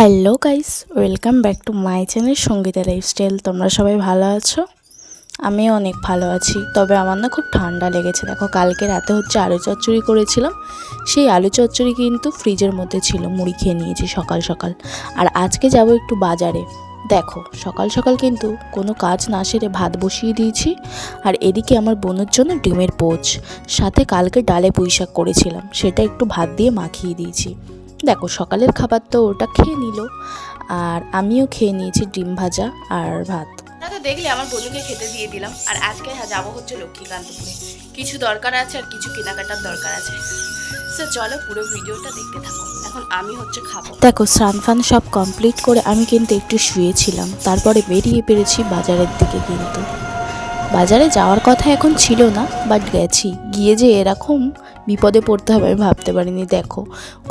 Hello guys, welcome back to my channel Sangeeta lifestyle. তোমরা সবাই ভালো আছো? আমিও অনেক ভালো আছি। তবে আমার না খুব ঠান্ডা লেগেছে। দেখো, কালকে রাতে হচ্ছে আলু চচ্চড়ি করেছিলাম। সেই আলু চচ্চড়ি কিন্তু ফ্রিজের মধ্যে ছিল, মুড়ি খেয়ে নিয়েছি সকাল সকাল। আর আজকে যাব একটু বাজারে। দেখো, সকাল সকাল কিন্তু কোনো কাজ না সেরে ভাত বসিয়ে দিয়েছি। আর এদিকে আমার বোনের জন্য ডিমের পোচ। সাথে কালকে ডালে পুঁই শাক করেছিলাম। সেটা একটু ভাত দিয়ে মাখিয়ে দিয়েছি। দেখো সকালের খাবার তো ওটা খেয়ে নিল আর আমিও খেয়ে নিয়েছি ডিম ভাজা আর ভাত। তো দেখলে আমার বন্ধুকে খেতে দিয়ে দিলাম আর আজকে হ্যাঁ যাব হচ্ছে লক্ষ্মীকান্তপুরে। কিছু দরকার আছে আর কিছু কেনাকাটার দরকার আছে। সো চলো পুরো ভিডিওটা দেখতে থাকো এখন আমি হচ্ছে খাব। দেখো স্নান ফান সব কমপ্লিট করে আমি কিন্তু একটু শুয়েছিলাম তারপরে বেরিয়ে পেরেছি বাজারের দিকে কিন্তু। বাজারে যাওয়ার কথা এখন ছিল না বাট গেছি। গিয়ে যে এরকম বিপদে পড়তে হবে, আমি ভাবতে পারিনি। দেখো,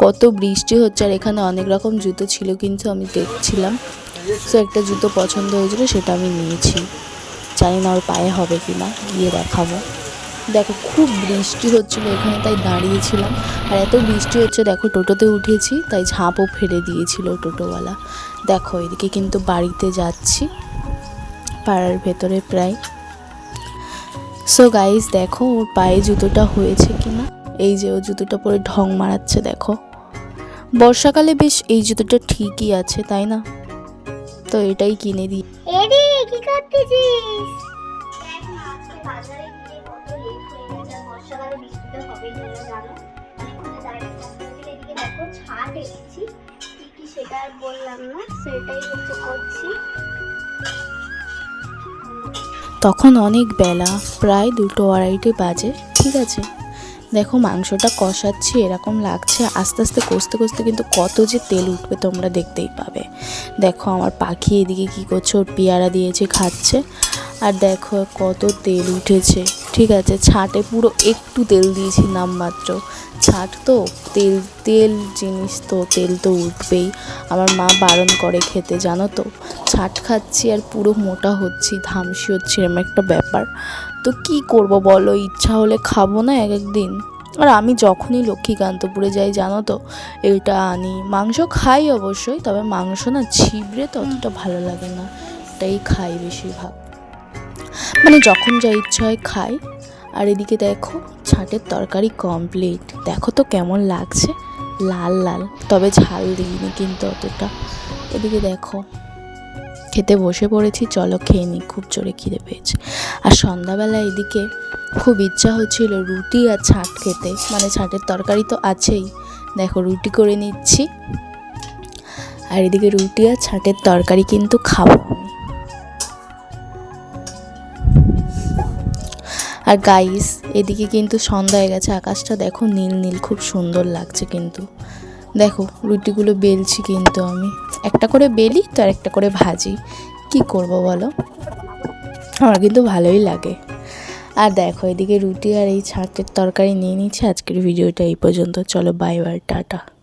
কত বৃষ্টি হচ্ছে আর এখানে অনেক রকম জুতো ছিল কিন্তু আমি দেখছিলাম। সো একটা জুতো পছন্দ হয়েছিল, সেটা আমি নিয়েছি। জানি না ওর পায়ে হবে কি না গিয়ে দেখাবো। দেখো, খুব বৃষ্টি হচ্ছিল এখানে, তাই দাঁড়িয়েছিলাম। আর এত বৃষ্টি হচ্ছে, দেখো, টোটোতে উঠেছি, তাই ঝাঁপও ফেলে দিয়েছিল টোটোওয়ালা। দেখো, এদিকে কিন্তু বাড়িতে যাচ্ছি, পাড়ার ভেতরে প্রায়। সো গাইজ দেখো, ওর পায়ে জুতোটা হয়েছে কি না এই যে ও জুতোটা পরে ঢং মারাচ্ছে দেখো। বর্ষাকালে বেশ এই জুতোটা ঠিকই আছে তাই না? তো এটাই কিনে দিই। এডি কি করতেছিস? না সেটা বললাম সেটাই হচ্ছে করছি তখন অনেক বেলা প্রায় দুটো আড়াইটে বাজে ঠিক আছে? দেখো মাংসটা কষাচ্ছি, এরকম লাগছে। আস্তে আস্তে কষতে কষতে কিন্তু কত যে তেল উঠবে তোমরা দেখতেই পাবে। দেখো আমার পাখি এদিকে কী করছে, ওর পেয়ারা দিয়েছে, খাচ্ছে। আর দেখো কত তেল উঠেছে। ঠিক আছে, ছাটে পুরো একটু তেল দিয়েছি নামমাত্র। ছাট তো, তেল তেল জিনিস তো, তেল তো উঠবেই। আমার মা বারণ করে খেতে, জানো তো? ছাট খাচ্ছি আর পুরো মোটা হচ্ছি, ধামসি হচ্ছে, এরম একটা ব্যাপার। তো কি করব বলো? ইচ্ছা হলে খাব না এক একদিন। আর আমি যখনই লক্ষ্মীকান্তপুরে যাই জানো তো এটা আনি। মাংস খাই অবশ্যই তবে মাংস না ছিবড়ে ততটা ভালো লাগে না। এটাই খাই বেশিরভাগ। মানে যখন যা ইচ্ছা হয় খাই। আর এদিকে দেখো ছাটের তরকারি কমপ্লিট দেখো তো কেমন লাগছে। লাল লাল। তবে ঝাল দিইনি কিন্তু অতটা। এদিকে দেখো খেতে বসে পড়েছি, চলো খেয়ে নিই খুব জোরে খিদে পেয়েছে। আর সন্ধ্যাবেলা এদিকে খুব ইচ্ছা হচ্ছিল রুটি আর ছাট খেতে মানে ছাটের তরকারি তো আছেই। দেখো, রুটি করে নিচ্ছি। আর এদিকে রুটি আর ছাটের তরকারি কিন্তু খাব আর গাইস এদিকে কিন্তু সন্ধ্যা হয়ে গেছে, আকাশটা দেখো নীল নীল, খুব সুন্দর লাগছে কিন্তু। দেখো, রুটিগুলো বেলছি কিন্তু আমি। একটা করে বেলি তো আর একটা করে ভাজি। কি করব বলো? আমার কিন্তু ভালোই লাগে। আর দেখো, এদিকে রুটি আর এই ছাঁকের তরকারি নিয়ে নিচ্ছে। আজকের ভিডিওটা এই পর্যন্ত। চলো বাই বাই টাটা।